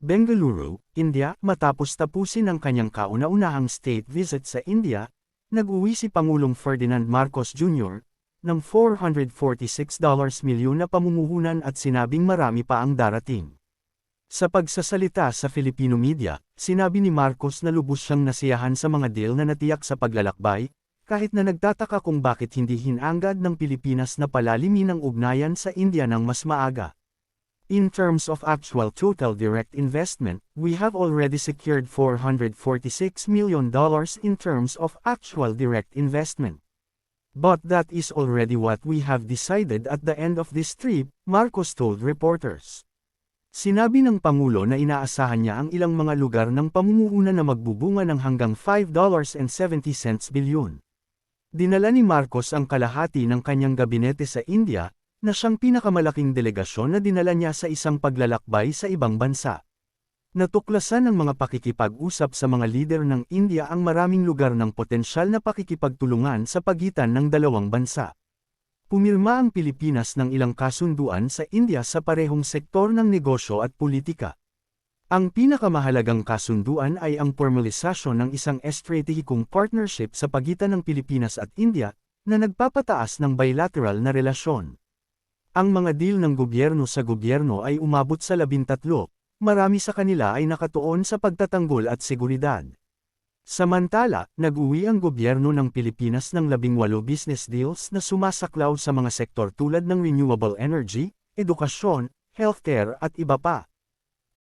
Bengaluru, India, matapos tapusin ang kanyang kauna-unahang state visit sa India, nag-uwi si Pangulong Ferdinand Marcos Jr. ng $446 milyon na pamumuhunan at sinabing marami pa ang darating. Sa pagsasalita sa Filipino media, sinabi ni Marcos na lubos siyang nasiyahan sa mga deal na natiyak sa paglalakbay, kahit na nagtataka kung bakit hindi hinangad ng Pilipinas na palalimin ang ugnayan sa India ng mas maaga. In terms of actual total direct investment, we have already secured $446 million in terms of actual direct investment. But that is already what we have decided at the end of this trip, Marcos told reporters. Sinabi ng Pangulo na inaasahan niya ang ilang mga lugar ng pamumuhunan na magbubunga ng hanggang $5.70 bilyon. Dinala ni Marcos ang kalahati ng kanyang gabinete sa India, na siyang pinakamalaking delegasyon na dinala niya sa isang paglalakbay sa ibang bansa. Natuklasan ng mga pakikipag-usap sa mga lider ng India ang maraming lugar ng potensyal na pakikipagtulungan sa pagitan ng dalawang bansa. Pumirma ang Pilipinas ng ilang kasunduan sa India sa parehong sektor ng negosyo at politika. Ang pinakamahalagang kasunduan ay ang formalisasyon ng isang estratehikong partnership sa pagitan ng Pilipinas at India, na nagpapataas ng bilateral na relasyon. Ang mga deal ng gobyerno sa gobyerno ay umabot sa labintatlo, marami sa kanila ay nakatuon sa pagtatanggol at seguridad. Samantala, nag-uwi ang gobyerno ng Pilipinas ng labingwalo business deals na sumasaklaw sa mga sektor tulad ng renewable energy, edukasyon, healthcare at iba pa.